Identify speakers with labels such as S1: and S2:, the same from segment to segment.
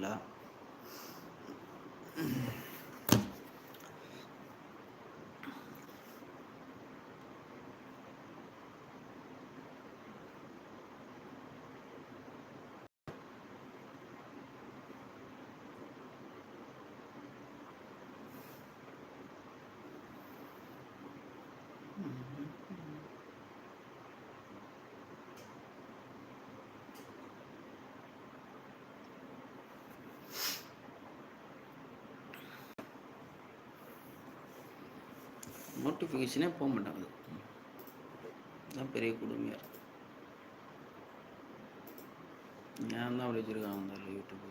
S1: பார்த்தீங்களா நோட்டிஃபிகேஷனே போக மாட்டாங்க. தான் பெரிய கொடுமையாக இருக்கு. ஏன் தான் அப்படி வச்சுருக்காங்க அந்த யூடியூப்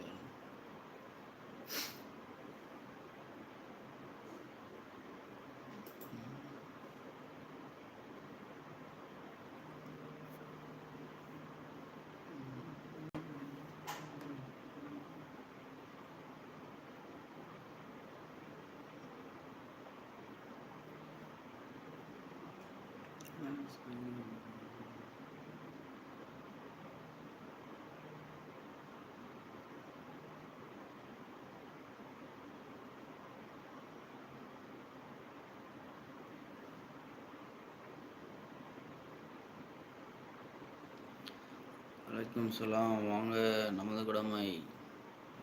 S1: வலைக்கம் சலாம் வாங்க நமது கடமை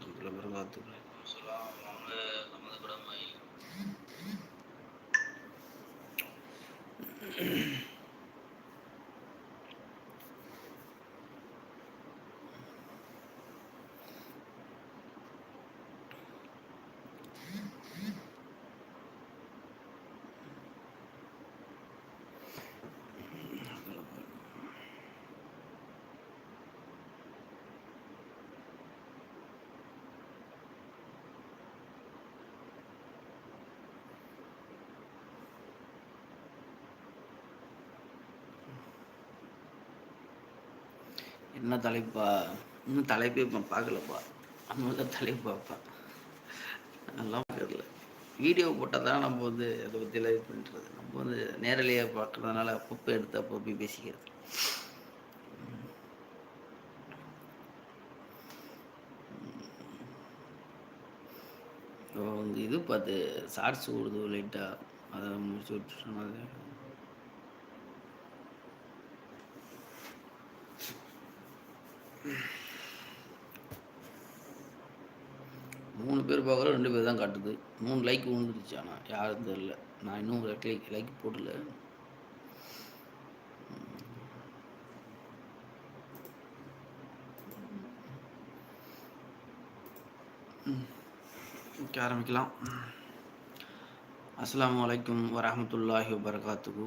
S1: சில பேர் பார்த்துக்கிறேன் வாங்க நமது கடமை என்ன தலைப்பா இன்னும் தலைப்பே பார்க்கலப்பா. அதனால தலைப்பு பார்ப்பேன். அதெல்லாம் தெரியல. வீடியோ போட்டால் தான் நம்ம வந்து அதை பற்றி லைவ் பண்ணுறது நம்ம வந்து நேரலையாக பார்க்குறதுனால அப்பப்போ எடுத்து அப்பப்போ பேசிக்கிறது. வந்து இது பார்த்து ஷார்ட்ஸ் ஓடுது லைட்டாக அதை முடிச்சு விட்டுட்டோம் மூணு பேர் பார்க்குற ரெண்டு பேர் தான் காட்டுது. மூணு லைக் விழுந்துருச்சு ஆனால் யாரும் தெரில நான் இன்னும் லைக் லைக் போடல. ஆரம்பிக்கலாம். அஸ்லாம் வலைக்கம் வரமத்துல்லாஹி வபரகாத்துகு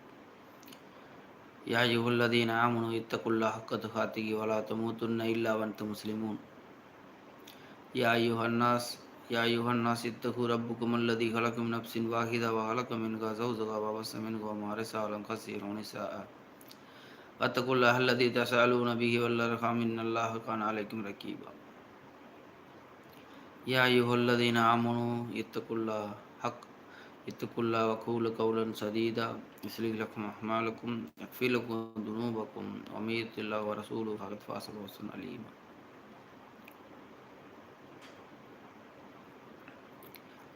S1: يا أيها الذين آمنوا اتقوا الله حق تقاته ولا تموتن إلا وأنتم مسلمون. يا أيها الناس، يا أيها الناس اتقوا ربكم الذي خلق من نفس واحدة وخلق منها زوجها وبث منهما رجالا كثيرا ونساء. واتقوا الله الذي تسألون به والأرحام إن الله كان عليكم رقيبا يا أيها الذين آمنوا اتقوا الله اتقوا الله وقولوا قولا سديدا يصلح لكم أعمالكم يغفر لكم ذنوبكم ومن يطع الله ورسوله فقد فاز فوزا عليما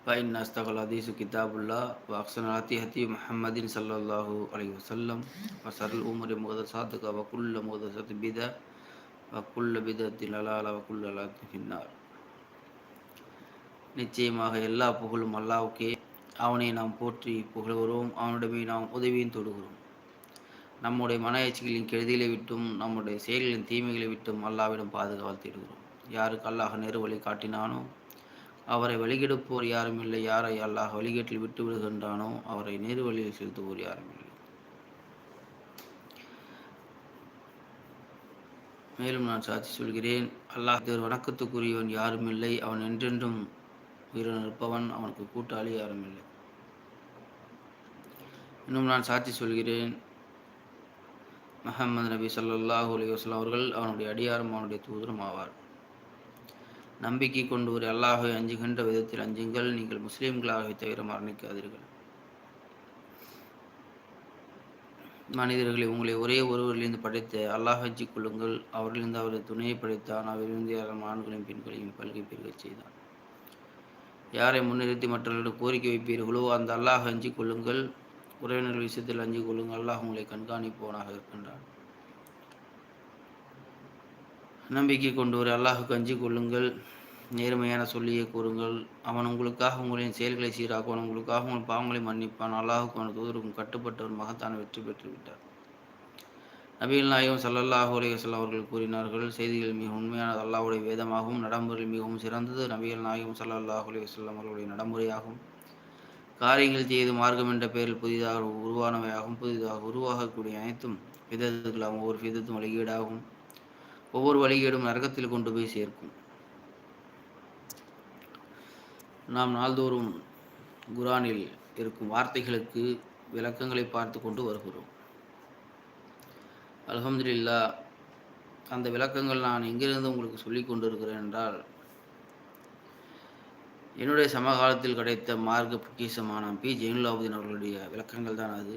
S1: فإن أصدق الحديث كتاب الله وأحسن الهدي هدي محمد صلى الله عليه وسلم وشر الأمور محدثاتها وكل محدثة بدعة وكل بدعة ضلالة وكل ضلالة في النار நிச்சயமாக எல்லா புகழும் அல்லாவுக்கே அவனை நாம் போற்றி புகழ்கிறோம். அவனிடமே நாம் உதவியும் தொடுகிறோம். நம்முடைய மன எச்சிகளின் கெடுதிகளை விட்டும் நம்முடைய செயல்களின் தீமைகளை விட்டும் அல்லாவிடம் பாதுகாவல் தேடுகிறோம். யாருக்கு அல்லாஹ் நேரு வழி காட்டினானோ அவரை வழிகெடுப்போர் யாரும் இல்லை. யாரை அல்லாஹ் வழிகேட்டில் விட்டு விடுகின்றானோ அவரை நேரு வழியில் செலுத்துவோர் யாரும் இல்லை. மேலும் நான் சாட்சி சொல்கிறேன். அல்லாஹ் வணக்கத்துக்குரியவன் யாரும் இல்லை. அவன் என்றென்றும் வீரன் இருப்பவன் அவனுக்கு கூட்டாளி யாரும் இல்லை இன்னும் நான் சாட்சி சொல்கிறேன். மஹம்மது நபி சல்லாஹூ அலி வஸ்லாம் அவர்கள் அவனுடைய அடியாரும் அவனுடைய தூதரும் ஆவார். நம்பிக்கை கொண்டு ஒரு அல்லாஹை அஞ்சுகின்ற விதத்தில் அஞ்சுங்கள். நீங்கள் முஸ்லீம்களாகவே தவிர மரணிக்காதீர்கள். மனிதர்களை உங்களை ஒரே ஒருவரிலிருந்து படைத்த அல்லாஹ் அஞ்சிக் கொள்ளுங்கள். அவர்களிருந்து அவரது துணையை படைத்தான். அவரிலிருந்து யாரும் ஆண்களையும் பெண்களையும் பல்கை பெருகச் செய்தான். யாரை முன்னிறுத்தி மற்றவர்களிடம் கோரிக்கை வைப்பீர்களோ அந்த அல்லாஹ் அஞ்சிக் கொள்ளுங்கள் உறவினர்கள் விஷயத்தில் அஞ்சு கொள்ளுங்கள் அல்லாஹ் உங்களை கண்காணிப்பவனாக இருக்கின்றான். நம்பிக்கை கொண்டு ஒரு அல்லாஹுக்கு அஞ்சு கொள்ளுங்கள் நேர்மையான சொல்லியே கூறுங்கள். அவன் உங்களுக்காக உங்களின் செயல்களை சீராக்குவான். உங்களுக்காக உங்கள் பாவங்களை மன்னிப்பான். அல்லாஹுக்கு அவன் தூதருக்கும் கட்டுப்பட்டவர் மகத்தான வெற்றி பெற்று விட்டார் நபிகள் நாயகம் சல்லல்லாஹ் அலையம் அவர்கள் கூறினார்கள் செய்திகள் மிக உண்மையானது அல்லாஹுடைய வேதமாகவும் நடைமுறையில் மிகவும் சிறந்தது நபிகள் நாயகம் சல்லல்லாஹ் அலையம் அவர்களுடைய நடைமுறையாகும். காரியங்கள் செய்து மார்க்கம் என்ற பெயரில் புதிதாக உருவானவையாகவும் புதிதாக உருவாகக்கூடிய அனைத்தும் விதத்துகளாகும் ஒவ்வொரு விதத்தும் வழிகேடாகும். ஒவ்வொரு வழிகேடும் நரகத்தில் கொண்டு போய் சேர்க்கும். நாம் நாள்தோறும் குரானில் இருக்கும் வார்த்தைகளுக்கு விளக்கங்களை பார்த்து கொண்டு வருகிறோம். அலமதுல்லா அந்த விளக்கங்கள் நான் எங்கிருந்து உங்களுக்கு சொல்லி கொண்டிருக்கிறேன் என்றால் என்னுடைய சமகாலத்தில் கிடைத்த மார்க்க பொக்கிசமான பி. ஜெயினுலாபுதீன் அவர்களுடைய விளக்கங்கள் தான் அது.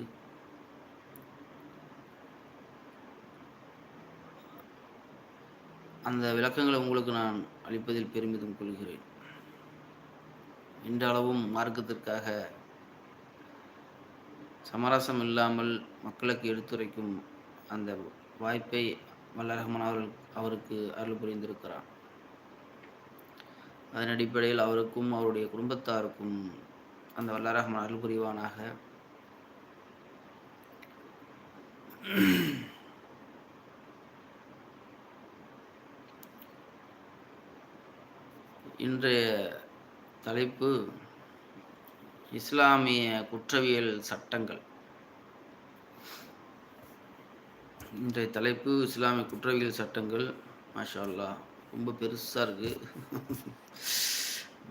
S1: அந்த விளக்கங்களை உங்களுக்கு நான் அளிப்பதில் பெருமிதம் கொள்கிறேன். இன்றளவும் மார்க்கத்திற்காக சமரசம் இல்லாமல் மக்களுக்கு எடுத்துரைக்கும் அந்த வாய்ப்பை வல்லரகமன் அவர்கள் அவருக்கு அருள் புரிந்திருக்கிறார். அதன் அடிப்படையில் அவருக்கும் அவருடைய குடும்பத்தாருக்கும் அந்த வல்லரகமன் அருள் புரிவானாக. இன்றைய தலைப்பு இஸ்லாமிய குற்றவியல் சட்டங்கள். இன்றைய தலைப்பு இஸ்லாமிய குற்றவியல் சட்டங்கள். மாஷால்லா ரொம்ப பெருசாக இருக்குது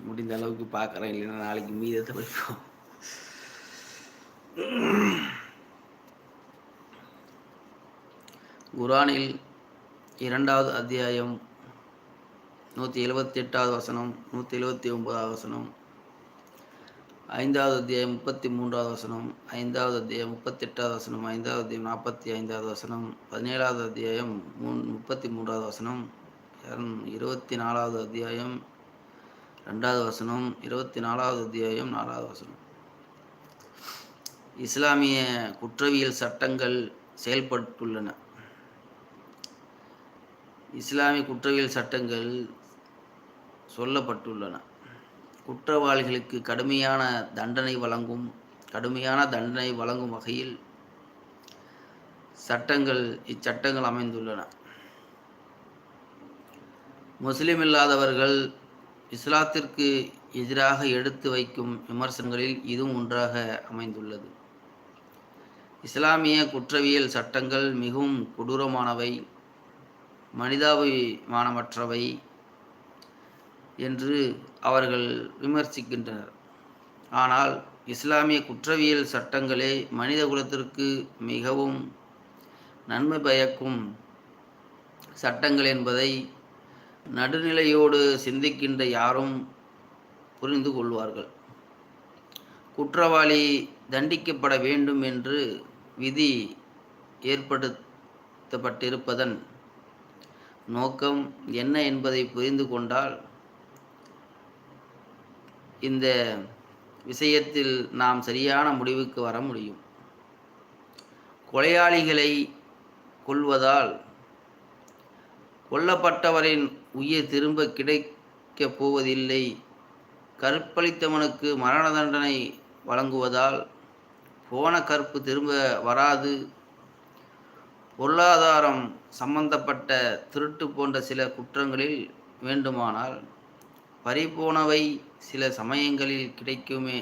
S1: முடிந்த அளவுக்கு பார்க்குறேன் இல்லைன்னா நாளைக்கு மீதத்தை படிப்போம் குரானில் இரண்டாவது அத்தியாயம் நூற்றி எழுபத்தி எட்டாவது வசனம் நூற்றி எழுபத்தி ஒன்பதாவது வசனம். ஐந்தாவது அத்தியாயம் முப்பத்தி மூன்றாவது வசனம் ஐந்தாவது அத்தியாயம் முப்பத்தெட்டாவது வசனம் ஐந்தாவது அத்தியாயம் நாற்பத்தி ஐந்தாவது வசனம் பதினேழாவது அத்தியாயம் மூணு முப்பத்தி மூன்றாவது வசனம் இருபத்தி நாலாவது அத்தியாயம் ரெண்டாவது வசனம் இருபத்தி நாலாவது அத்தியாயம் நாலாவது வசனம். இஸ்லாமிய குற்றவியல் சட்டங்கள் செயல்பட்டுள்ளன. இஸ்லாமிய குற்றவியல் சட்டங்கள் சொல்லப்பட்டுள்ளன. குற்றவாளிகளுக்கு கடுமையான தண்டனை வழங்கும் கடுமையான தண்டனை வழங்கும் வகையில் சட்டங்கள் இச்சட்டங்கள் அமைந்துள்ளன. முஸ்லிம் இல்லாதவர்கள் இஸ்லாத்திற்கு எதிராக எடுத்து வைக்கும் விமர்சனங்களில் இதுவும் ஒன்றாக அமைந்துள்ளது. இஸ்லாமிய குற்றவியல் சட்டங்கள் மிகவும் கொடூரமானவை மனிதாபிமானமற்றவை என்று அவர்கள் விமர்சிக்கின்றனர். ஆனால் இஸ்லாமிய குற்றவியல் சட்டங்களே மனித குலத்திற்கு மிகவும் நன்மை பயக்கும் சட்டங்கள் என்பதை நடுநிலையோடு சிந்திக்கின்ற யாரும் புரிந்து கொள்வார்கள். குற்றவாளி தண்டிக்கப்பட வேண்டும் என்று விதி ஏற்படுத்தப்பட்டிருப்பதன் நோக்கம் என்ன என்பதை புரிந்து கொண்டால் இந்த விஷயத்தில் நாம் சரியான முடிவுக்கு வர முடியும். கொலையாளிகளை கொள்வதால் கொல்லப்பட்டவரின் உயிர் திரும்ப கிடைக்கப் போவதில்லை. கற்பழித்தவனுக்கு மரண தண்டனை வழங்குவதால் போன கற்பு திரும்ப வராது. பொருளாதாரம் சம்பந்தப்பட்ட திருட்டு போன்ற சில குற்றங்களில் வேண்டுமானால் பறிபோனவை சில சமயங்களில் கிடைக்குமே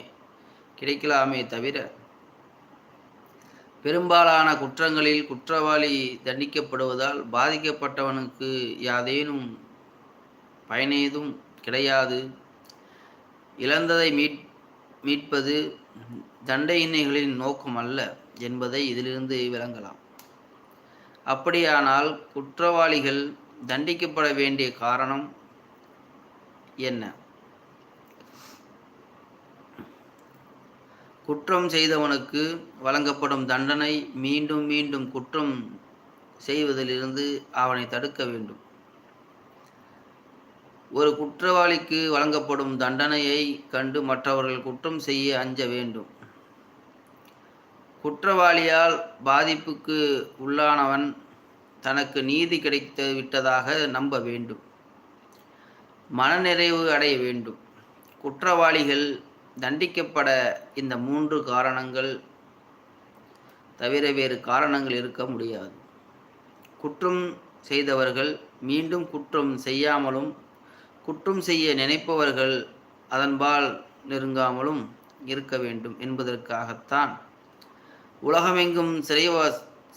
S1: கிடைக்கலாமே தவிர பெரும்பாலான குற்றங்களில் குற்றவாளி தண்டிக்கப்படுவதால் பாதிக்கப்பட்டவனுக்கு யாதேனும் பயனேதும் கிடையாது. இழந்ததை மீட் மீட்பது தண்டையினைகளின் நோக்கம் அல்ல என்பதை இதிலிருந்து விளங்கலாம். அப்படியானால் குற்றவாளிகள் தண்டிக்கப்பட வேண்டிய காரணம் என்ன? குற்றம் செய்தவனுக்கு வழங்கப்படும் தண்டனை மீண்டும் மீண்டும் குற்றம் செய்வதிலிருந்து அவனை தடுக்க வேண்டும். ஒரு குற்றவாளிக்கு வழங்கப்படும் தண்டனையை கண்டு மற்றவர்கள் குற்றம் செய்ய அஞ்ச வேண்டும். குற்றவாளியால் பாதிப்புக்கு உள்ளானவன் தனக்கு நீதி கிடைத்து விட்டதாக நம்ப வேண்டும். மனநிறைவு அடைய வேண்டும். குற்றவாளிகள் தண்டிக்கப்பட இந்த மூன்று காரணங்கள் தவிர வேறு காரணங்கள் இருக்க முடியாது. குற்றம் செய்தவர்கள் மீண்டும் குற்றம் செய்யாமலும் குற்றம் செய்ய நினைப்பவர்கள் அதன்பால் நெருங்காமலும் இருக்க வேண்டும் என்பதற்காகத்தான் உலகமெங்கும் சிறைவா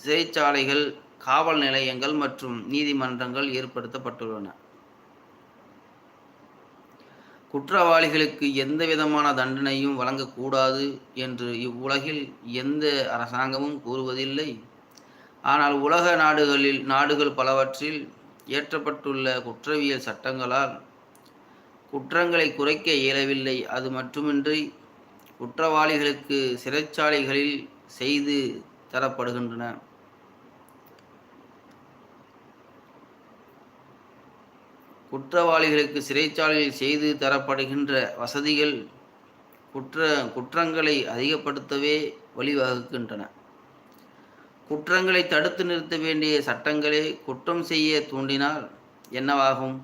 S1: சிறைச்சாலைகள் காவல் நிலையங்கள் மற்றும் நீதிமன்றங்கள் ஏற்படுத்தப்பட்டுள்ளன. குற்றவாளிகளுக்கு எந்த விதமான தண்டனையும் வழங்கக்கூடாது என்று இவ்வுலகில் எந்த அரசாங்கமும் கூறுவதில்லை. ஆனால் உலக நாடுகளில் நாடுகள் பலவற்றில் இயற்றப்பட்டுள்ள குற்றவியல் சட்டங்களால் குற்றங்களை குறைக்க இயலவில்லை. அது மட்டுமின்றி குற்றவாளிகளுக்கு சிறைச்சாலைகளில் செய்து தரப்படுகின்றன. குற்றவாளிகளுக்கு சிறைச்சாலையில் செய்து தரப்படுகின்ற வசதிகள் குற்ற குற்றங்களை அதிகப்படுத்தவே வழிவகுக்கின்றன. குற்றங்களை தடுத்து நிறுத்த வேண்டிய சட்டங்களே குற்றம் செய்ய தூண்டினால் என்னவாகும்?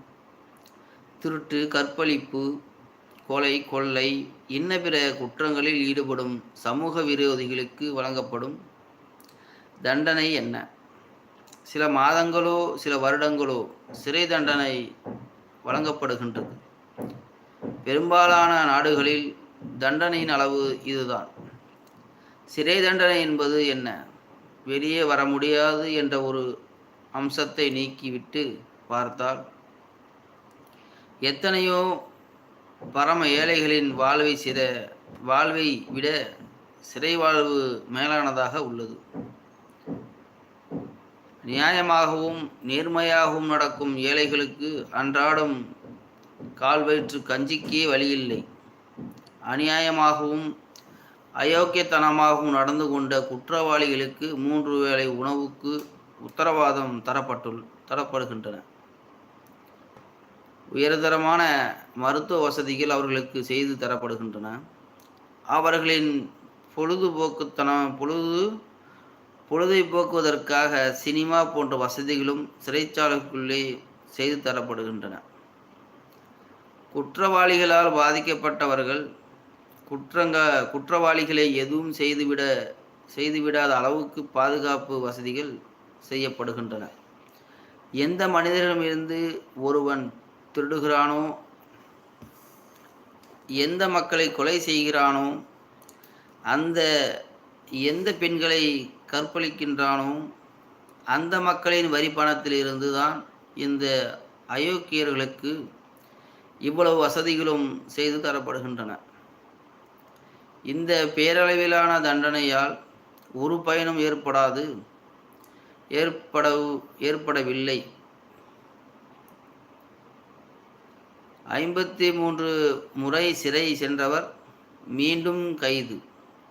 S1: திருட்டு கற்பழிப்பு கொலை கொள்ளை இன்ன பிற குற்றங்களில் ஈடுபடும் சமூக விரோதிகளுக்கு வழங்கப்படும் தண்டனை என்ன? சில மாதங்களோ சில வருடங்களோ சிறை தண்டனை வழங்கப்படுகின்றது. பெரும்பாலான நாடுகளில் தண்டனையின் அளவு இதுதான். சிறை தண்டனை என்பது என்ன? வெளியே வர முடியாது என்ற ஒரு அம்சத்தை நீக்கிவிட்டு பார்த்தால் எத்தனையோ பரம ஏழைகளின் வாழ்வை சிற வாழ்வை விட சிறை வாழ்வு மேலானதாக உள்ளது. நியாயமாகவும் நேர்மையாகவும் நடக்கும் ஏழைகளுக்கு அன்றாடம் கால் வயிற்று கஞ்சிக்கே வழியில்லை. அநியாயமாகவும் அயோக்கியத்தனமாகவும் நடந்து கொண்ட குற்றவாளிகளுக்கு மூன்று வேளை உணவுக்கு உத்தரவாதம் தரப்பட்டுள் தரப்படுகின்றன. உயர்தரமான மருத்துவ வசதிகள் அவர்களுக்கு செய்து தரப்படுகின்றன. அவர்களின் பொழுதுபோக்குத்தனம் பொழுது பொழுதை போக்குவதற்காக சினிமா போன்ற வசதிகளும் சிறைச்சாலைக்குள்ளே செய்து தரப்படுகின்றன. குற்றவாளிகளால் பாதிக்கப்பட்டவர்கள் குற்றங்க குற்றவாளிகளை எதுவும் செய்துவிட செய்துவிடாத அளவுக்கு பாதுகாப்பு வசதிகள் செய்யப்படுகின்றன. எந்த மனிதரிடமிருந்து ஒருவன் திருடுகிறானோ எந்த மக்களை கொலை செய்கிறானோ அந்த எந்த பெண்களை கற்பழிக்கின்றானோ அந்த மக்களின் வரி பணத்திலிருந்து தான் இந்த அயோக்கியர்களுக்கு இவ்வளவு வசதிகளும் செய்து தரப்படுகின்றன. இந்த பேரளவிலான தண்டனையால் ஒரு பயனும் ஏற்படாது ஏற்பட ஏற்படவில்லை. ஐம்பத்தி மூன்று முறை சிறை சென்றவர் மீண்டும் கைது.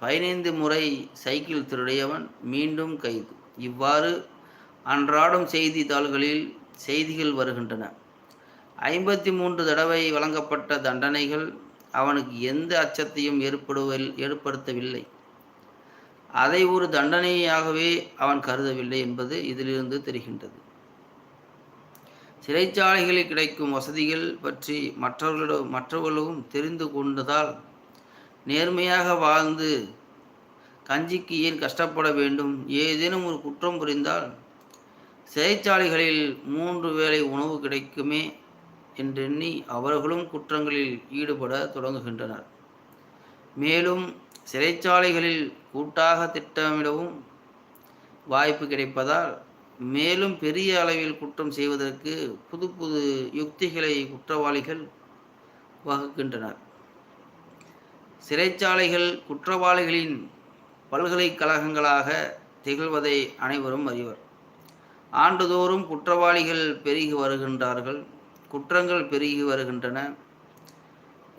S1: பதினைந்து முறை சைக்கிள் திருடையவன் மீண்டும் கைது. இவ்வாறு அன்றாடம் செய்தித்தாள்களில் செய்திகள் வருகின்றன. ஐம்பத்தி மூன்று தடவை வழங்கப்பட்ட தண்டனைகள் அவனுக்கு எந்த அச்சத்தையும் ஏற்படுவல் ஏற்படுத்தவில்லை. அதை ஒரு தண்டனையாகவே அவன் கருதவில்லை என்பது இதிலிருந்து தெரிகின்றது. சிறைச்சாலைகளில் கிடைக்கும் வசதிகள் பற்றி மற்றவர்களிடம் மற்றவர்களும் தெரிந்து கொண்டதால் நேர்மையாக வாழ்ந்து கஞ்சிக்கு ஏன் கஷ்டப்பட வேண்டும்? ஏதேனும் ஒரு குற்றம் புரிந்தால் சிறைச்சாலைகளில் மூன்று வேளை உணவு கிடைக்குமே என்றெண்ணி அவர்களும் குற்றங்களில் ஈடுபட தொடங்குகின்றனர். மேலும் சிறைச்சாலைகளில் கூட்டாக திட்டமிடவும் வாய்ப்பு கிடைப்பதால் மேலும் பெரிய அளவில் குற்றம் செய்வதற்கு புது புது யுக்திகளை குற்றவாளிகள் வகுக்கின்றனர். சிறைச்சாலைகள் குற்றவாளிகளின் பல்கலைக்கழகங்களாக திகழ்வதை அனைவரும் அறிவர். ஆண்டுதோறும் குற்றவாளிகள் பெருகி வருகின்றார்கள் குற்றங்கள் பெருகி வருகின்றன.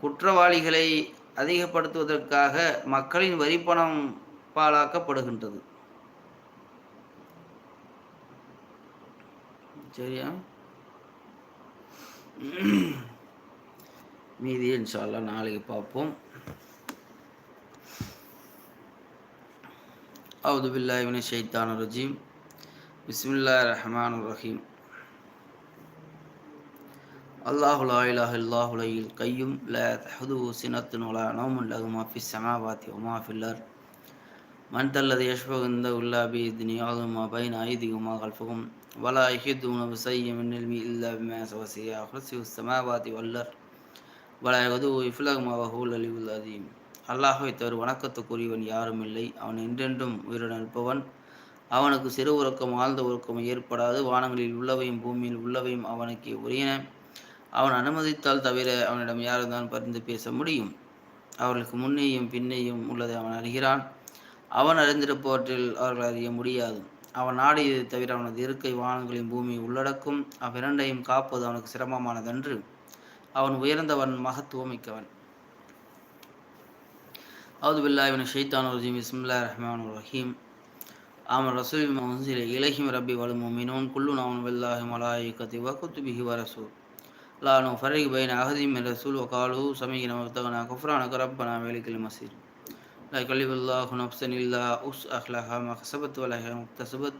S1: குற்றவாளிகளை அதிகப்படுத்துவதற்காக மக்களின் வரிப்பணம் பாழாக்கப்படுகின்றது. சரியா? மீதி இன்ஷால்லா நாளைக்கு பார்ப்போம். أعوذ بالله من الشيطان الرجيم. بسم الله الرحمن الرحيم. الله لا إله إلا الله الحي القيوم لا تأخذه سنة ولا نوم له ما في السماوات وما في الأرض. من ذا الذي يشفع عنده إلا بإذنه يعلم ما بين أيديهم وما خلفهم ولا يحيطون بشيء من علمه إلا بما وسع كرسيه السماوات والأرض ولا يغدو يفلغ ما وهو العلي العظيم. அல்லாஹை தவிர வணக்கத்துக்குரியவன் யாரும் இல்லை. அவன் என்றென்றும் உயிருடன் இருப்பவன். அவனுக்கு சிறு உறக்கம் ஆழ்ந்த உறக்கம் ஏற்படாது. வானங்களில் உள்ளவையும் பூமியில் உள்ளவையும் அவனுக்கு உரியன. அவன் அனுமதித்தால் தவிர அவனிடம் யாருந்தான் பரிந்து பேச முடியும்? அவர்களுக்கு முன்னேயும் பின்னேயும் உள்ளதை அவன் அறிகிறான். அவன் அறிந்திருப்பவற்றில் அவர்கள் அறிய முடியாது. அவன் நாடியதை தவிர அவனது இருக்கை வானங்களின் பூமி உள்ளடக்கும். அவ்விரண்டையும் காப்பது அவனுக்கு சிரமமானதன்று. அவன் உயர்ந்தவன் மகத்துவமிக்கவன் أعوذ بالله من الشيطان الرجيم. بسم الله الرحمن الرحيم. أم الرسول المنزل إليهم ربي والمؤمنون كلنا من بالله ملائكة وكتبه ورسول. لا نفرق بين أحد من رسول وقالوا سمعنا وقتنا كفرانك ربنا ملك المسير لا يكلف الله نفسا إلا أس أخلاها ما كسبت ولا هي مكتسبت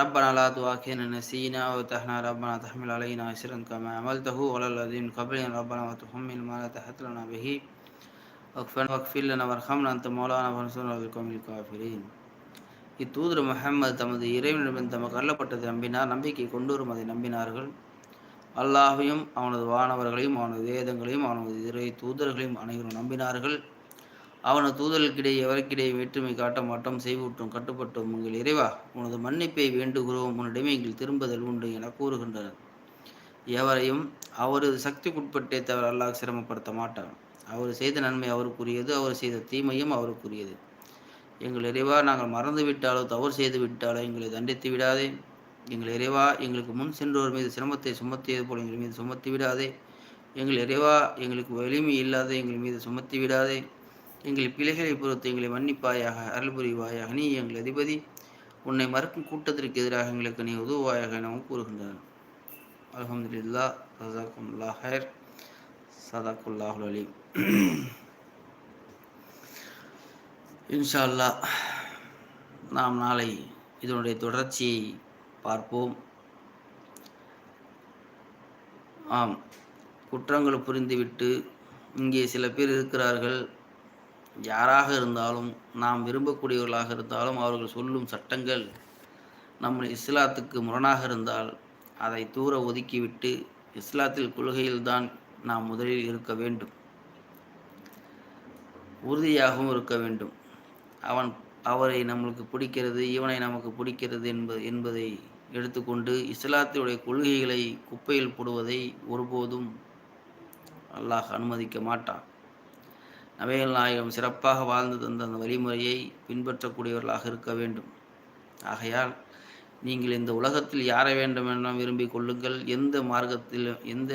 S1: ربنا لا تؤاخذنا نسينا وتحنا ربنا تحمل علينا إسرا كما عملته ولا الذين قبلنا ربنا وتحمل ما لا تحت لنا به. வக்ஃபி லனா வர்ஹம்னா அந்த மௌலானா வரசூல் காஃபிரின் இத்தூதர் முஹம்மது தமது இறைவனிடம் தமக்கு அள்ளப்பட்டதை நம்பினார் நம்பிக்கை கொண்டுவரும் அதை நம்பினார்கள். அல்லாஹையும் அவனது வானவர்களையும் அவனது வேதங்களையும் அவனது இறை தூதர்களையும் அனைவரும் நம்பினார்கள். அவனது தூதர்களுக்கிடையே எவருக்கிடையே வேற்றுமை காட்ட மாட்டோம் செய்வூட்டும் கட்டுப்பட்டோம் உங்கள் இறைவா உனது மன்னிப்பை வேண்டுகிறோம் உன்னிடமே எங்கள் திரும்புதல் உண்டு என கூறுகின்றனர். எவரையும் அவரது சக்திக்குட்பட்டே தவிர அல்லாஹ் சிரமப்படுத்த மாட்டான். அவர் செய்த நன்மை அவருக்குரியது அவர் செய்த தீமையும் அவருக்குரியது. எங்கள் இறைவா நாங்கள் மறந்து விட்டாலோ தவறு செய்து விட்டாலோ எங்களை தண்டித்து விடாதே. எங்கள் இறைவா எங்களுக்கு முன் சென்றோர் மீது சிரமத்தை சுமத்தியது போல் எங்கள் மீது சுமத்தி விடாதே. எங்கள் இறைவா எங்களுக்கு வலிமை இல்லாத எங்கள் மீது சுமத்தி விடாதே. எங்கள் பிழைகளை பொறுத்து எங்களை மன்னிப்பாயாக அருள் புரிவாயாக நீ எங்கள் அதிபதி. உன்னை மறுக்கும் கூட்டத்திற்கு எதிராக எங்களுக்கு நீ உதவுவாயாக எனவும் கூறுகின்றனர் அலமதுல்லா ரசாக்குல்லா ஹேர் சதாக்குல்லாஹுல் அலீம். இன்ஷா அல்லா நாம் நாளை இதனுடைய தொடர்ச்சியை பார்ப்போம். ஆம் குற்றங்கள் புரிந்துவிட்டு இங்கே சில பேர் இருக்கிறார்கள். யாராக இருந்தாலும் நாம் விரும்பக்கூடியவர்களாக இருந்தாலும் அவர்கள் சொல்லும் சட்டங்கள் நம்ம இஸ்லாத்துக்கு முரணாக இருந்தால் அதை தூர ஒதுக்கிவிட்டு இஸ்லாத்தில் கொள்கையில்தான் நாம் முதலில் இருக்க வேண்டும். உறுதியாகவும் இருக்க வேண்டும். அவன் அவரை நம்மளுக்கு பிடிக்கிறது இவனை நமக்கு பிடிக்கிறது என்பது என்பதை எடுத்துக்கொண்டு இஸ்லாத்தினுடைய கொள்கைகளை குப்பையில் போடுவதை ஒருபோதும் அல்லாஹ் அனுமதிக்க மாட்டான். நவேல் நாயகம் சிறப்பாக வாழ்ந்து தந்த அந்த வழிமுறையை பின்பற்றக்கூடியவர்களாக இருக்க வேண்டும். ஆகையால் நீங்கள் இந்த உலகத்தில் யாரை வேண்டுமென விரும்பிக் கொள்ளுங்கள் எந்த மார்க்கத்தில் எந்த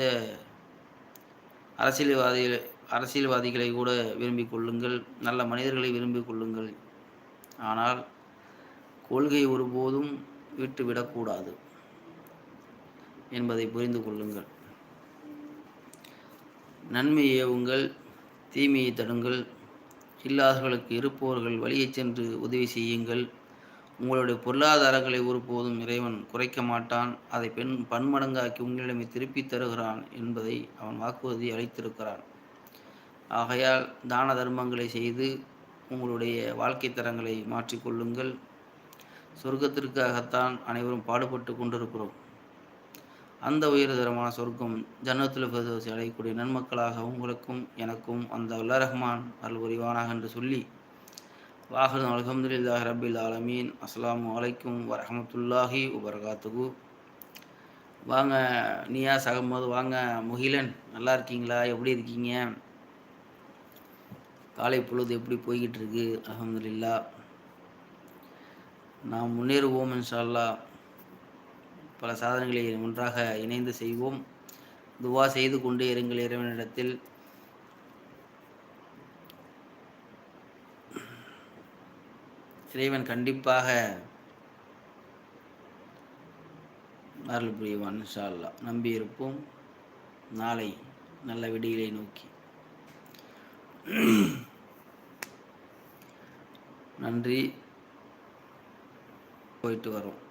S1: அரசியல்வாதிகள் அரசியல்வாதிகளை கூட விரும்பிக் கொள்ளுங்கள் நல்ல மனிதர்களை விரும்பிக் கொள்ளுங்கள். ஆனால் கொள்கை ஒருபோதும் விட்டுவிடக்கூடாது என்பதை புரிந்து கொள்ளுங்கள். நன்மை ஏவுங்கள் தீமையை தடுங்கள். இல்லாதவர்களுக்கு இருப்பவர்கள் வழியை சென்று உதவி செய்யுங்கள். உங்களுடைய பொருளாதாரங்களை ஒருபோதும் இறைவன் குறைக்க மாட்டான். அதை பெண் பன்மடங்காக்கி உங்களிடமே திருப்பித் தருகிறான் என்பதை அவன் வாக்குறுதி அளித்திருக்கிறான். ஆகையால் தான தர்மங்களை செய்து உங்களுடைய வாழ்க்கை தரங்களை மாற்றிக்கொள்ளுங்கள் சொர்க்கத்திற்காகத்தான் அனைவரும் பாடுபட்டு கொண்டிருக்கிறோம். அந்த உயர்தரமான சொர்க்கம் ஜன்னத்தில் பிரதோசி அடையக்கூடிய நன்மக்களாக உங்களுக்கும் எனக்கும் அந்த அல்ல ரஹ்மான் அருள் புரிவானாக என்று சொல்லி வாகனம் அலகம்துல்லா ரபில் ஆலமீன். அஸ்லாம் வலைக்கும் வரமத்துல்லாஹி உபரகாத்துகு வாங்க நியாஸ் அகமது வாங்க முகிலன் நல்லா இருக்கீங்களா? எப்படி இருக்கீங்க? காலை பொழுது எப்படி போய்கிட்டு இருக்கு அலமதுல்லா நாம் முன்னேறுவோம் இன்ஷால்லா பல சாதனைகளை ஒன்றாக இணைந்து செய்வோம். துவா செய்து கொண்டே இருங்கள் இறைவனிடத்தில். இறைவன் கண்டிப்பாக அருள் புரிவான் இன்ஷா அல்லா நம்பி இருப்போம் நாளை நல்ல விடியலை நோக்கி. நன்றி. போயிட்டு வரோம்.